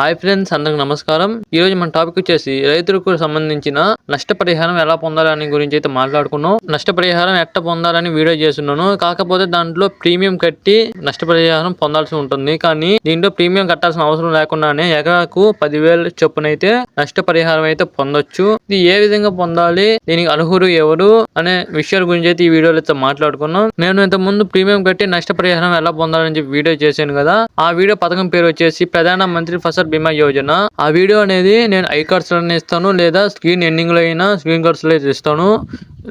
Hi friends అందరికి నమస్కారం. ఈ రోజు మన టాపిక్ వచ్చేసి రైతులకు సంబంధించిన నష్టపరిహారం ఎలా పొందాలని గురించి అయితే మాట్లాడుకున్నాం. నష్టపరిహారం ఎట్ట పొందాలని వీడియో చేస్తున్నాను. కాకపోతే దాంట్లో ప్రీమియం కట్టి నష్టపరిహారం పొందాల్సి ఉంటుంది. కానీ దీంట్లో ప్రీమియం కట్టాల్సిన అవసరం లేకుండానే ఎకరాకు పదివేల చొప్పున అయితే నష్టపరిహారం అయితే పొందొచ్చు. ఇది ఏ విధంగా పొందాలి? దీనికి అర్హులు ఎవరు? అనే విషయాల గురించి అయితే ఈ వీడియోలో అయితే మాట్లాడుకున్నాం. నేను ఇంత ముందు ప్రీమియం కట్టి నష్టపరిహారం ఎలా పొందాలని చెప్పి వీడియో చేశాను కదా ఆ వీడియో పథకం పేరు వచ్చేసి ప్రధాన మంత్రి ఫసల్ బీమా యోజన. ఆ వీడియో అనేది నేను ఐ కార్డ్స్ ఇస్తాను లేదా స్క్రీన్ ఎండింగ్లో అయినా స్క్రీన్ కార్డ్స్లో ఇస్తాను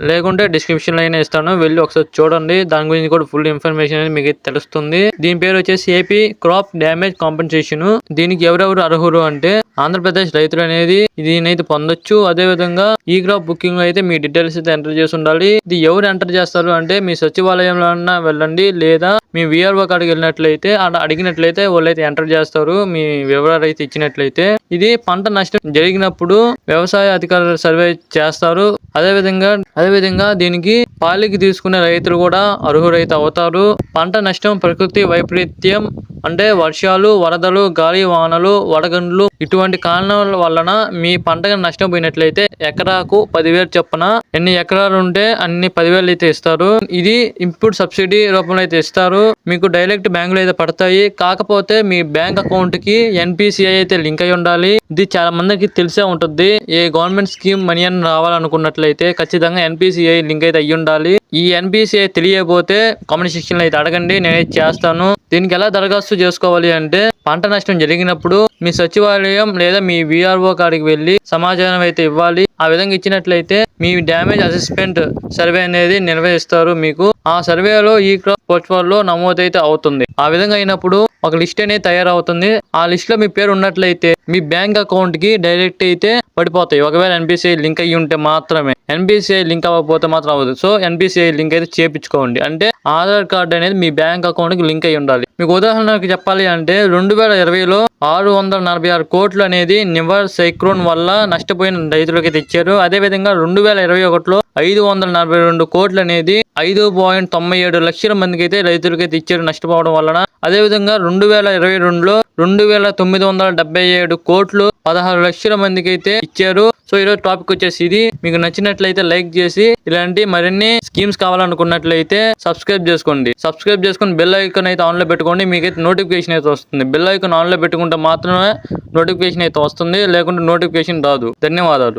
లేకుంటే డిస్క్రిప్షన్లో అయినా ఇస్తాను. వెళ్ళి ఒకసారి చూడండి. దాని గురించి కూడా ఫుల్ ఇన్ఫర్మేషన్ అనేది మీకు తెలుస్తుంది. దీని పేరు వచ్చేసి ఏపీ క్రాప్ డ్యామేజ్ కాంపెన్సేషన్ దీనికి ఎవరెవరు అర్హులు అంటే ఆంధ్రప్రదేశ్ రైతులు అనేది దీనైతే పొందొచ్చు. అదే విధంగా ఈ క్రాప్ బుకింగ్ అయితే మీ డీటెయిల్స్ అయితే ఎంటర్ చేసి ఉండాలి. ఇది ఎవరు ఎంటర్ చేస్తారు అంటే మీ సచివాలయంలో వెళ్ళండి. లేదా మీ విఆర్ఓ కాడికి వెళ్ళినట్లయితే అక్కడ అడిగినట్లయితే వాళ్ళైతే ఎంటర్ చేస్తారు. మీ వివరాలు అయితే ఇచ్చినట్లయితే. ఇది పంట నష్టం జరిగినప్పుడు వ్యవసాయ అధికారులు సర్వే చేస్తారు. అదే విధంగా అదే విధంగా దీనికి పాలికి తీసుకునే రైతులు కూడా అర్హులైతే అవుతారు. పంట నష్టం ప్రకృతి వైపరీత్యం అంటే వర్షాలు వరదలు గాలి వానలు వడగండ్లు ఇటువంటి కారణాల వలన మీ పంట నష్టం పోయినట్లయితే ఎకరాకు పదివేలు చొప్పున ఎన్ని ఎకరాలు ఉంటే అన్ని పదివేలు అయితే ఇస్తారు. ఇది ఇన్పుట్ సబ్సిడీ రూపంలో అయితే ఇస్తారు. మీకు డైరెక్ట్ బ్యాంకులు అయితే పడతాయి. కాకపోతే మీ బ్యాంక్ అకౌంట్కి ఎన్పిసిఐ అయితే లింక్ అయి ఉండాలి. ఇది చాలా మందికి తెలిసే ఉంటుంది. ఏ గవర్నమెంట్ స్కీమ్ మనీ అని రావాలనుకున్నట్లయితే ఖచ్చితంగా ఎన్పిసిఐ లింక్ అయితే అయ్యి ఉండాలి. ఈ ఎన్పిసిఐ తెలియకపోతే కామెంట్ సెక్షన్లో అయితే అడగండి నేనైతే చేస్తాను. దీనికి ఎలా దరఖాస్తు చేసుకోవాలి అంటే పంట నష్టం జరిగినప్పుడు మీ సచివాలయం లేదా మీ విఆర్ఓ కాడికి వెళ్ళి సమాచారం అయితే ఇవ్వాలి. ఆ విధంగా ఇచ్చినట్లయితే మీ డ్యామేజ్ అసెస్మెంట్ సర్వే అనేది నిర్వహిస్తారు మీకు. ఆ సర్వేలో ఈ క్రాప్ పోర్ట్ఫోలియో నమోదైతే అవుతుంది. ఆ విధంగా అయినప్పుడు ఒక లిస్ట్ అనేది తయారవుతుంది. ఆ లిస్ట్లో మీ పేరు ఉన్నట్లయితే మీ బ్యాంక్ అకౌంట్కి డైరెక్ట్ అయితే పడిపోతాయి. ఒకవేళ ఎన్పిసిఐ లింక్ అయ్యి ఉంటే మాత్రమే. ఎన్పిసిఐ లింక్ అవ్వకపోతే మాత్రం అవ్వదు. సో ఎన్పిసిఐ లింక్ అయితే చేపించుకోండి. అంటే ఆధార్ కార్డ్ అనేది మీ బ్యాంక్ అకౌంట్కి లింక్ అయి ఉండాలి. మీకు ఉదాహరణకు చెప్పాలి అంటే రెండు వేల ఇరవైలో ఆరు వందల నలభై ఆరు కోట్లు అనేది నివర్ సైక్లోన్ వల్ల నష్టపోయిన రైతులకి తెచ్చారు. అదే విధంగా రెండు వేల ఇరవై ఒకటిలో ఐదు వందల నలభై రెండు కోట్లు అనేది ఐదు పాయింట్ తొంభై ఏడు లక్షల మందికి అయితే రైతులకైతే ఇచ్చారు నష్టపోవడం వలన. అదే విధంగా రెండు వేల ఇరవై రెండులో రెండు వేల తొమ్మిది వందల డెబ్బై ఏడు కోట్లు పదహారు లక్షల మందికి అయితే ఇచ్చారు. సో ఈరోజు టాపిక్ వచ్చేసి ఇది. మీకు నచ్చినట్లయితే లైక్ చేసి ఇలాంటి మరిన్ని స్కీమ్స్ కావాలనుకున్నట్లయితే సబ్స్క్రైబ్ చేసుకోండి. సబ్స్క్రైబ్ చేసుకుని బెల్ ఐకాన్ అయితే ఆన్లో పెట్టుకోండి మీకైతే నోటిఫికేషన్ అయితే వస్తుంది. బెల్ ఐకాన్ ఆన్లో పెట్టుకుంటే మాత్రమే నోటిఫికేషన్ అయితే వస్తుంది లేకుంటే నోటిఫికేషన్ రాదు. ధన్యవాదాలు.